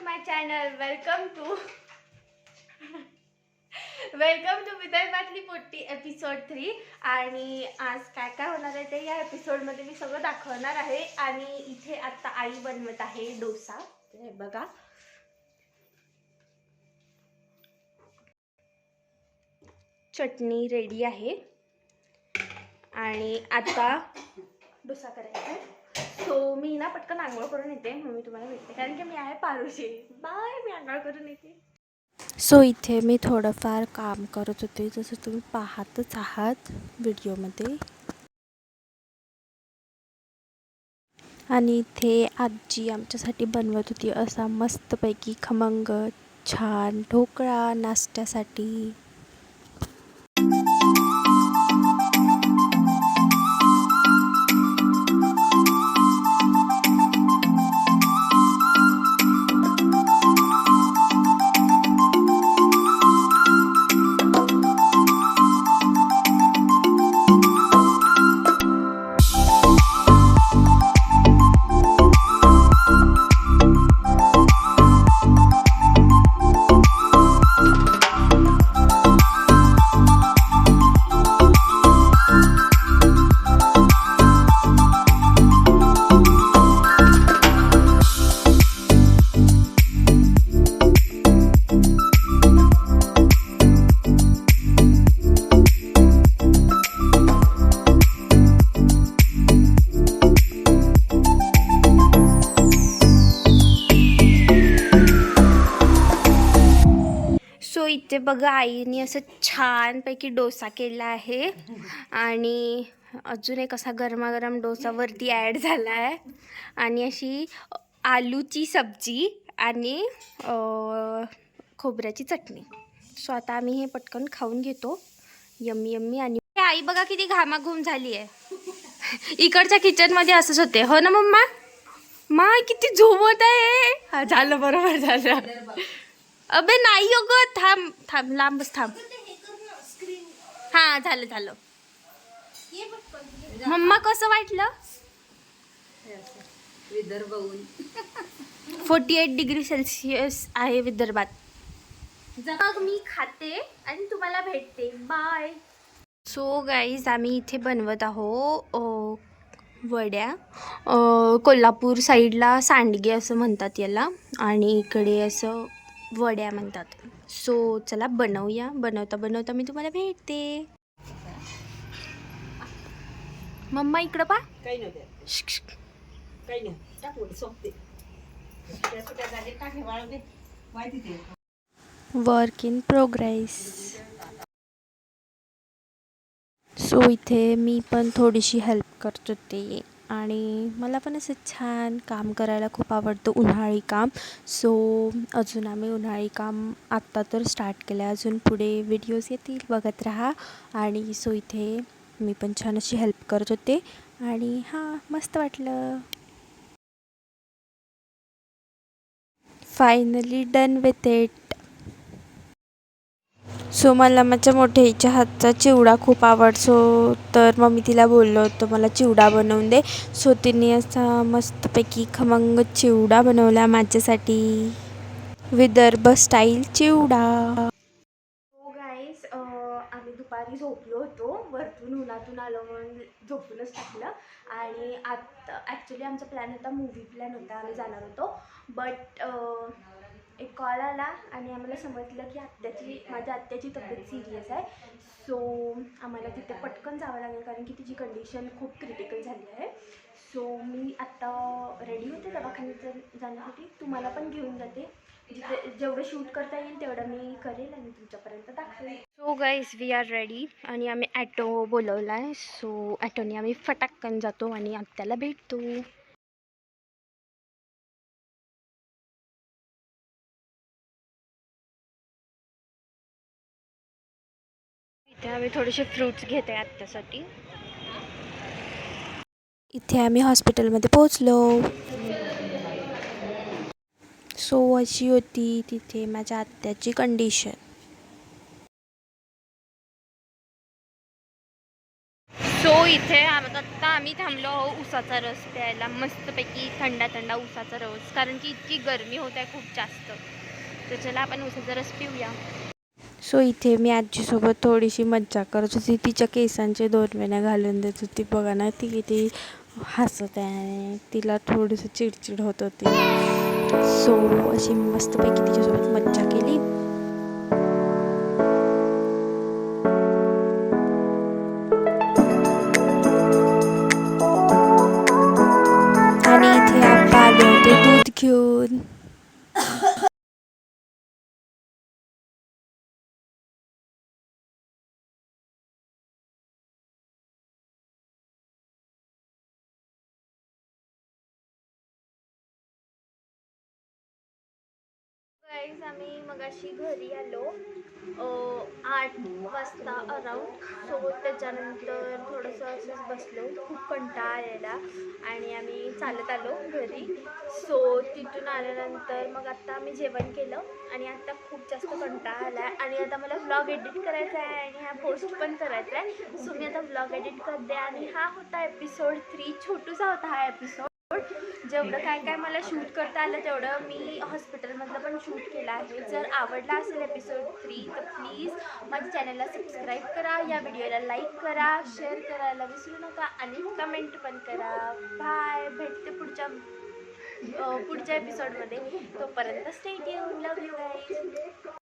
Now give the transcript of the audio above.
To my channel welcome to welcome to विदर्भातली पोट्टी episode three आणि आज काय काय होणार आहे ते या एपिसोडमध्ये मी सगळं दाखवणार आहे. आणि इथे आता आई बनवत आहे डोसा. हे बघा. चटणी रेडी आहे. आणि आता डोसा करायचा आहे. सो मी ना पटकन आंघोळ करून येते. मग मी तुम्हाला भेटते. कारण की मी आहे पारुशी. बाय मी आंघोळ करून येते. सो इथे मी थोडंफार काम करत होते. जसं तुम्ही पाहतच आहात व्हिडिओमध्ये. आणि इथे आजी आमच्यासाठी बनवत होती असा मस्तपैकी खमंग छान ढोकळा नाश्त्यासाठी. इथे बघा आईने असं छानपैकी डोसा केला आहे. आणि अजून एक असा गरमागरम डोसा वरती ॲड झाला आहे. आणि अशी आलूची सब्जी आणि खोबऱ्याची चटणी. सो आता आम्ही हे पटकन खाऊन घेतो. यम्मी यम्मी आणि आई बघा किती घामाघूम झाली आहे. इकडच्या किचनमध्ये असंच होते. हो ना मम्मा? मा किती झोमत आहे. झालं बरोबर झालं. अबे नाही ग थांब थांब लांबच थांब. हा झालं झालं. मम्मा कसं वाटलं? विदर्भहून. फोर्टी एट डिग्री सेल्सिअस आहे विदर्भात. मग मी खाते आणि तुम्हाला भेटते. बाय सो गाईज आम्ही इथे बनवत आहो वड्या. कोल्हापूर साईडला सांडगे असं म्हणतात याला. आणि इकडे असं वड्या म्हणतात. सो चला बनवूया. बनवता बनवता मी तुम्हाला भेटते. मम्मा इकडं पा वर्क इन प्रोग्रेस सो इथे मी पण थोडीशी हेल्प करत होते. आणि मला पण असं छान काम करायला खूप आवडतं उन्हाळी काम. सो अजून आम्ही उन्हाळी काम आत्ता तर स्टार्ट केलं आहे अजून पुढे व्हिडिओज येतील बघत राहा. आणि सो इथे मी पण छान अशी हेल्प करत होते. आणि हां मस्त वाटलं. Finally done with it so मला माझ्या मोठ्या आईच्या हातचा चिवडा खूप आवडतो. तर मग मी तिला बोललो होतो मला चिवडा बनवून दे. सो तिने असा मस्तपैकी खमंग चिवडा बनवला माझ्यासाठी. विदर्भ स्टाईल चिवडा. हो गाईस आम्ही दुपारी झोपलो होतो. वरतून उन्हातून आलो म्हणून झोपूनच टाकलं. आणि आत्ता ॲक्च्युली आमचा प्लॅन होता मूवी प्लॅन होता आम्ही जाणार होतो. बट एक कॉल आला आणि आम्हाला समजलं की आत्याची माझ्या आत्याची तब्येत सिरियस आहे. सो आम्हाला तिथे पटकन जावं लागेल कारण की तिची कंडिशन खूप क्रिटिकल झाली आहे. सो मी आत्ता रेडी होते दवाखान्यात जाण्यासाठी. तुम्हाला पण घेऊन जाते. जिथे जेवढं शूट करता येईल तेवढं मी करेल आणि तुमच्यापर्यंत दाखवेल. So guys we are ready आणि आम्ही ॲटो बोलवला आहे. सो ॲटोने आम्ही फटाक्कन जातो आणि आत्याला भेटतो. इथे आम्ही थोडेसे फ्रुट्स घेते आत्यासाठी इथे आम्ही हॉस्पिटलमध्ये पोचलो सो अशी होती तिथे माझ्या आत्याची कंडिशन सो इथे आत्ता आम्ही थांबलो आहो उसाचा रस प्यायला. मस्तपैकी थंडा थंडा उसाचा रस. कारण की इतकी गरमी होत आहे खूप जास्त. तर चला आपण उसाचा रस पिऊया. सो इथे मी आजीसोबत थोडीशी मज्जा करत होती. तिच्या केसांचे दोन वेण्या घालून देत होती. बघा ना ती किती हसत आहे. तिला थोडंसं चिडचिड होत होती. सो अशी मस्तपैकी तिच्यासोबत मज्जा केली. आणि इथे आपण आले होते दूध घेऊन. गाईज आम्ही मगाशी घरी आलो. आठ वाजता अराऊंड सो त्याच्यानंतर थोडंसं असंच बसलो. खूप कंटाळा आलेला. आणि आम्ही चालत आलो घरी. सो तिथून आल्यानंतर मग आत्ता आम्ही जेवण केलं. आणि आत्ता खूप जास्त कंटाळा आला आहे आणि आता मला व्लॉग एडिट करायचा आहे आणि हा पोस्ट पण करायचा आहे. सो मी आता व्लॉग एडिट करते. आणि हा होता एपिसोड थ्री छोटूसा होता हा एपिसोड जेवढं काय काय मला शूट करता आलं तेवढं मी हॉस्पिटलमधलं पण शूट केलं आहे. जर आवडला असेल एपिसोड थ्री तर प्लीज माझ्या चॅनलला सबस्क्राईब करा. या व्हिडिओला लाईक करा शेअर करायला विसरू नका आणि कमेंट पण करा. बाय भेटते पुढच्या पुढच्या एपिसोडमध्ये तोपर्यंत स्टेट येऊन लव यू गाईज